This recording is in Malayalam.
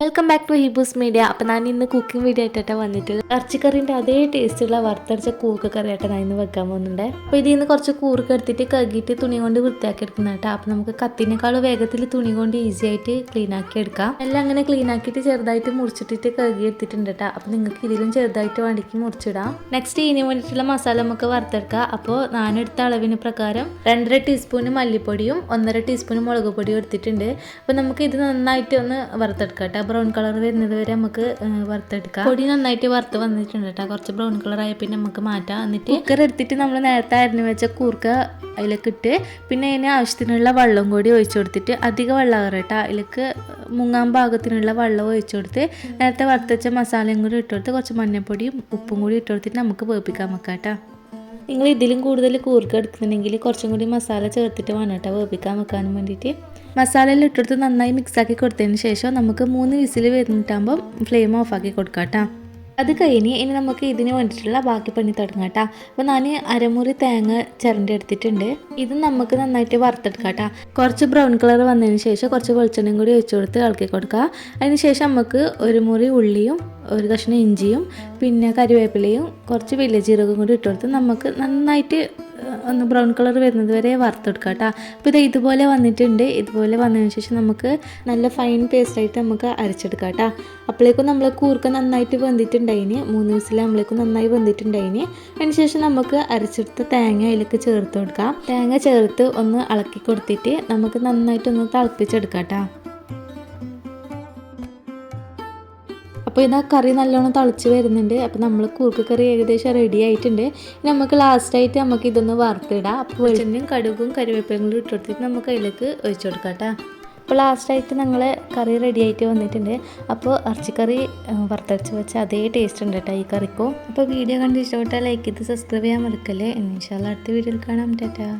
വെൽക്കം ബാക്ക് ടു ഹിബൂസ് മീഡിയ അപ്പം ഞാൻ ഇന്ന് കുക്കിംഗ് വീഡിയോ ആയിട്ടാണ് വന്നിട്ടുള്ളത്. ഇറച്ചിക്കറിന്റെ അതേ ടേസ്റ്റുള്ള വറുത്തരച്ച കൂർക്ക കറി ആയിട്ട് ഞാൻ ഇന്ന് വെക്കാൻ പോകുന്നുണ്ട്. അപ്പോൾ ഇതിൽ നിന്ന് കുറച്ച് കൂർക്ക എടുത്തിട്ട് കഴുകിയിട്ട് തുണി കൊണ്ട് വൃത്തിയാക്കി എടുക്കുന്ന കേട്ടോ അപ്പം നമുക്ക് കത്തിനേക്കാളും വേഗത്തിൽ തുണി കൊണ്ട് ഈസി ആയിട്ട് ക്ലീൻ ആക്കി എടുക്കാം. എല്ലാം അങ്ങനെ ക്ലീൻ ആക്കിയിട്ട് ചെറുതായിട്ട് മുറിച്ചിട്ടിട്ട് കഴുകി എടുത്തിട്ടുണ്ട് കേട്ടോ. അപ്പോൾ നിങ്ങൾക്ക് ഇതിലും ചെറുതായിട്ട് വേണ്ടിക്ക് മുറിച്ചിടാം. നെക്സ്റ്റ് ഇനി വേണ്ടിയിട്ടുള്ള മസാല നമുക്ക് വറുത്തെടുക്കാം. അപ്പോൾ ഞാനെടുത്ത അളവിന് പ്രകാരം രണ്ടര ടീസ്പൂണ് മല്ലിപ്പൊടിയും ഒന്നര ടീസ്പൂൺ മുളക് പൊടിയും എടുത്തിട്ടുണ്ട്. അപ്പോൾ നമുക്ക് ഇത് നന്നായിട്ട് ഒന്ന് വറുത്തെടുക്കാം ബ്രൗൺ കളർ വരുന്നത് വരെ നമുക്ക് വറുത്തെടുക്കാം. പൊടി നന്നായിട്ട് വറുത്ത് വന്നിട്ടുണ്ട് കേട്ടോ കുറച്ച് ബ്രൗൺ കളർ ആയ പിന്നെ നമുക്ക് മാറ്റാം. എന്നിട്ട് കുക്കർ എടുത്തിട്ട് നമ്മൾ നേരത്തെ അരിഞ്ഞു വെച്ച കൂർക്ക അതിലേക്ക് ഇട്ട് പിന്നെ അതിന് ആവശ്യത്തിനുള്ള വെള്ളം കൂടി ഒഴിച്ചു കൊടുത്തിട്ട് അധികം വെള്ളം കയറട്ടോ അതിലേക്ക് മുങ്ങാൻ പാകത്തിനുള്ള വെള്ളം ഒഴിച്ചു കൊടുത്ത് നേരത്തെ വറുത്തച്ച മസാലയും കൂടി ഇട്ട് കൊടുത്ത് കുറച്ച് മഞ്ഞൾപ്പൊടിയും ഉപ്പും കൂടി ഇട്ട് കൊടുത്തിട്ട് നമുക്ക് വേപ്പിക്കാൻ വെക്കാം കേട്ടോ നിങ്ങൾ ഇതിലും കൂടുതൽ കൂർക്ക എടുക്കുന്നുണ്ടെങ്കിൽ കുറച്ചും കൂടി മസാല ചേർത്തിട്ട് വേണം കേട്ടോ വേപ്പിക്കാൻ വെക്കാനും വേണ്ടിയിട്ട്. മസാലയിൽ ഇട്ടെടുത്ത് നന്നായി മിക്സാക്കി കൊടുത്തതിന് ശേഷം നമുക്ക് മൂന്ന് വിസിൽ വരുന്നിട്ടാകുമ്പോൾ ഫ്ലെയിം ഓഫാക്കി കൊടുക്കാം കേട്ടോ അത് കഴിഞ്ഞ് ഇനി നമുക്ക് ഇതിന് വേണ്ടിയിട്ടുള്ള ബാക്കി പണി തുടങ്ങാം കേട്ടോ അപ്പോൾ ഞാൻ അരമുറി തേങ്ങ ചിരണ്ടി എടുത്തിട്ടുണ്ട്. ഇത് നമുക്ക് നന്നായിട്ട് വറുത്തെടുക്കാം കേട്ടോ കുറച്ച് ബ്രൗൺ കളർ വന്നതിന് ശേഷം കുറച്ച് വെളിച്ചെണ്ണയും കൂടി ഒഴിച്ചു കൊടുത്ത് ഇളക്കി കൊടുക്കുക അതിന് ശേഷം നമുക്ക് ഒരു മുറി ഉള്ളിയും ഒരു കഷ്ണം ഇഞ്ചിയും പിന്നെ കരിവേപ്പിലയും കുറച്ച് വലിയ ജീരകം കൂടി ഇട്ട് കൊടുത്ത് നമുക്ക് നന്നായിട്ട് ഒന്ന് ബ്രൗൺ കളർ വരുന്നത് വരെ വറുത്തെടുക്കാം കേട്ടോ. അപ്പോൾ ഇത് ഇതുപോലെ വന്നിട്ടുണ്ട്. ഇതുപോലെ വന്നതിന് ശേഷം നമുക്ക് നല്ല ഫൈൻ പേസ്റ്റായിട്ട് നമുക്ക് അരച്ചെടുക്കാം കേട്ടോ. അപ്പോഴേക്കും നമ്മൾ കൂർക്ക നന്നായിട്ട് വെന്തിട്ടുണ്ടായിന്. മൂന്ന് വിസിലാകുമ്പോഴേക്കും നന്നായി വെന്തിട്ടുണ്ടായിന്. അതിന് ശേഷം നമുക്ക് അരച്ചെടുത്ത തേങ്ങ അതിലേക്ക് ചേർത്ത് കൊടുക്കാം. തേങ്ങ ചേർത്ത് ഒന്ന് ഇളക്കി കൊടുത്തിട്ട് നമുക്ക് നന്നായിട്ടൊന്ന് തിളപ്പിച്ചെടുക്കാം കേട്ടോ. അപ്പോൾ ഇതാ കറി നല്ലോണം തളിച്ച് വരുന്നുണ്ട്. അപ്പോൾ നമ്മൾ കൂർക്ക് കറി ഏകദേശം റെഡി ആയിട്ടുണ്ട്. നമുക്ക് ലാസ്റ്റായിട്ട് നമുക്ക് ഇതൊന്ന് വറുത്തിടാം. അപ്പോൾ വെളിച്ചെണ്ണയും കടുകും കരിവേപ്പിലും കൂടി ഇട്ട് കൊടുത്തിട്ട് നമുക്ക് അതിലേക്ക് ഒഴിച്ചു കൊടുക്കാം കേട്ടോ. അപ്പോൾ ലാസ്റ്റായിട്ട് ഞങ്ങൾ കറി റെഡി ആയിട്ട് വന്നിട്ടുണ്ട്. അപ്പോൾ ഇറച്ചിക്കറി വറുത്തരച്ച് വെച്ച അതേ ടേസ്റ്റ് ഉണ്ട് കേട്ടോ ഈ കറിക്കും. അപ്പോൾ വീഡിയോ കണ്ട് ഇഷ്ടപ്പെട്ടാൽ ലൈക്ക് ചെയ്ത് സബ്സ്ക്രൈബ് ചെയ്യാൻ മറക്കല്ലേ. ഇൻഷാല്ല അടുത്ത വീഡിയോയിൽ കാണാം. ടാറ്റാ.